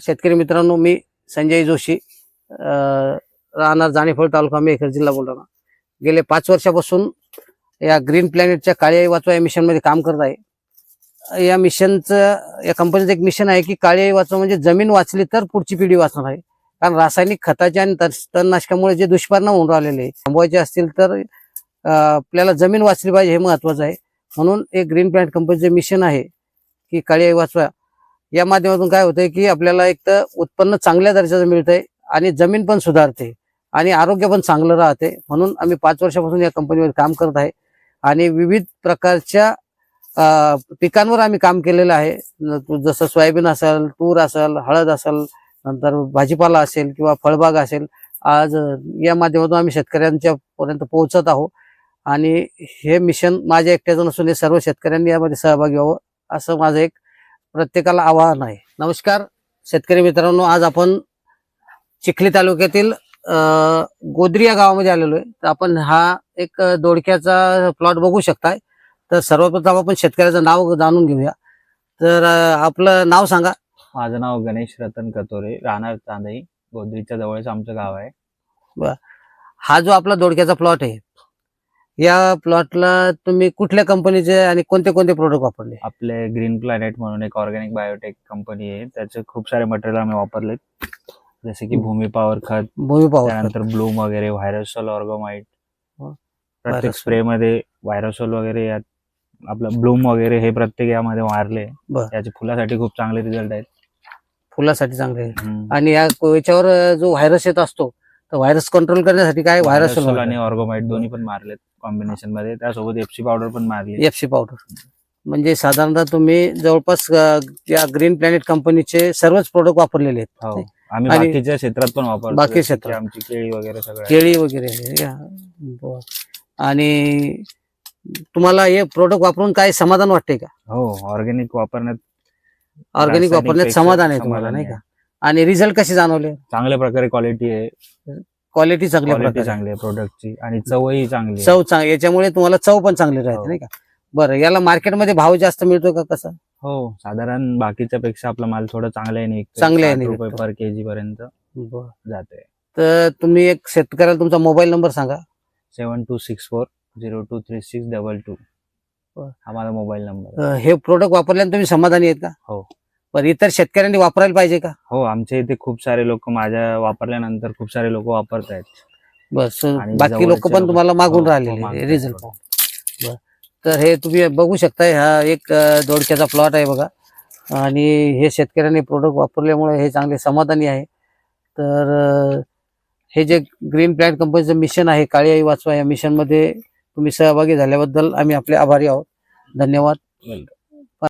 शेतकरी मित्रांनो मी संजय जोशी राहणार जाणेफळ तालुका मेकर जिल्हा बुलढाणा. गेले पाच वर्षापासून या ग्रीन प्लॅनेटच्या काळी आई वाचवा या मिशनमध्ये काम करत आहे. या मिशनचं या कंपनीचं एक मिशन आहे की काळी आई वाचवा म्हणजे जमीन वाचली तर पुढची पिढी वाचणार आहे. कारण रासायनिक खताच्या आणि तण- तणनाशकामुळे जे दुष्परिणाम होऊन राहिलेले आहे, थांबवायचे असतील तर आपल्याला जमीन वाचली पाहिजे हे महत्वाचं आहे. म्हणून एक ग्रीन प्लॅनेट कंपनीचं मिशन आहे की काळी आई वाचवा. या माध्यमातून काय होतंय की आपल्याला एक तर उत्पन्न चांगल्या दर्जाचं मिळतंय आणि जमीन पण सुधारते आणि आरोग्य पण चांगलं राहते. म्हणून आम्ही पाच वर्षापासून या कंपनीवर काम करत आहे. आणि विविध प्रकारच्या पिकांवर आम्ही काम केलेलं आहे. जसं सोयाबीन असेल तूर असेल हळद असेल नंतर भाजीपाला असेल किंवा फळबाग असेल आज या माध्यमातून आम्ही शेतकऱ्यांच्या पर्यंत पोहोचत आहोत. आणि हे मिशन माझ्या एकट्याचं नसून हे सर्व शेतकऱ्यांनी यामध्ये सहभागी व्हावं असं माझं एक प्रत्येकाला आवाहन आहे. नमस्कार. शेतकरी मित्रांनो आज आपण चिखली तालुक्यातील गोद्री या गावामध्ये आलेलो आहे. तर आपण हा एक दोडक्याचा प्लॉट बघू शकताय. तर सर्वप्रथम आपण शेतकऱ्याचं नाव जाणून घेऊया. तर आपलं नाव सांगा. माझं नाव गणेश रतन कतोरे राहणार चांदई गोदरीच्या जवळच आमचं गाव आहे. हा जो आपला दोडक्याचा प्लॉट आहे या प्लॉटला तुम्ही कुठल्या कंपनीचे आणि कोणते कोणते प्रोडक्ट वापरले आपले ग्रीन प्लॅनेट म्हणून एक ऑर्गॅनिक बायोटेक कंपनी आहे त्याचे खूप सारे मटेरियल आम्ही वापरले जसे की. भूमी पॉवर खत भूमी पाहू त्यानंतर ब्लूम वगैरे व्हायरसोल ऑर्गोमाइट. प्रत्येक. स्प्रे मध्ये व्हायरसोल वगैरे यात आपलं ब्लूम वगैरे हे प्रत्येक यामध्ये मारले बर. याचे फुलासाठी खूप चांगले रिझल्ट आहेत फुलासाठी चांगले. आणि या याच्यावर जो व्हायरस येत असतो तर व्हायरस कंट्रोल करण्यासाठी काय व्हायरस आणि ऑर्गोमाइट दोन्ही पण मारलेत कॉम्बिनेशनमध्ये. त्यासोबत एफसी पावडर पण मारली एफसी पावडर म्हणजे साधारणतः तुम्ही जवळपास अं, या ग्रीन प्लॅनेट कंपनीचे सर्वच प्रोडक्ट वापरलेले आहेत. हो. आम्ही आणि- बाकीच्या क्षेत्रात पण वापरतो बाकी जसे की क्षेत्रात. आमची केळी वगैरे सगळं आहे. केळी वगैरे. बरं. आणि तुम्हाला हे प्रोडक्ट वापरून काय समाधान वाटते का? हो. ऑर्गॅनिक वापरण्यात ऑर्गॅनिक वापरण्यात समाधान आहे तुम्हाला समाधान नाही. का? आणि रिझल्ट कसे जाणवले? चांगल्या प्रकारे क्वालिटी आहे. क्वालिटी प्रकारे चांगली आहे प्रोडक्टची आणि चवही चांगली आहे. चव चांग याच्यामुळे तुम्हाला चव पण चांगली राहते हो. नाही का बरं याला मार्केटमध्ये भाव जास्त मिळतो का कसा हो साधारण बाकीच्या पेक्षा आपला माल थोडा चांगला आहे चांगला आहे रुपये. पर केजी पर्यंत बरं. जाते तर तुम्ही एक शेतकऱ्याला तुमचा मोबाईल नंबर सांगा seven two six four zero two three six double two बर. हा माझा मोबाईल नंबर अं, हे प्रोडक्ट वापरल्याने तुम्ही समाधानी आहेत का हो. बरं इतर शेतकऱ्यांनी वापरायला पाहिजे का? हो आमच्या इथे खूप सारे लोक माझ्या वापरल्यानंतर खूप सारे लोक वापरत आहेत. बस आणि बाकी जवळचे लोक पण लोकं- तुम्हाला मागून हो, हो, राहिलेले मागतात रिझल्ट. बर तर हे तुम्ही बघू शकताय हा एक अं, दोडक्याचा प्लॉट आहे बघा. आणि हे शेतकऱ्यांनी प्रोडक्ट वापरल्यामुळे हे चांगले समाधानी आहे. तर अं, हे जे ग्रीन प्लॅन्ट कंपनीचं मिशन आहे काळी आई वाचवा या मिशनमध्ये तुम्ही सहभागी झाल्याबद्दल आम्ही आपले आभारी आहोत. धन्यवाद. Welcome.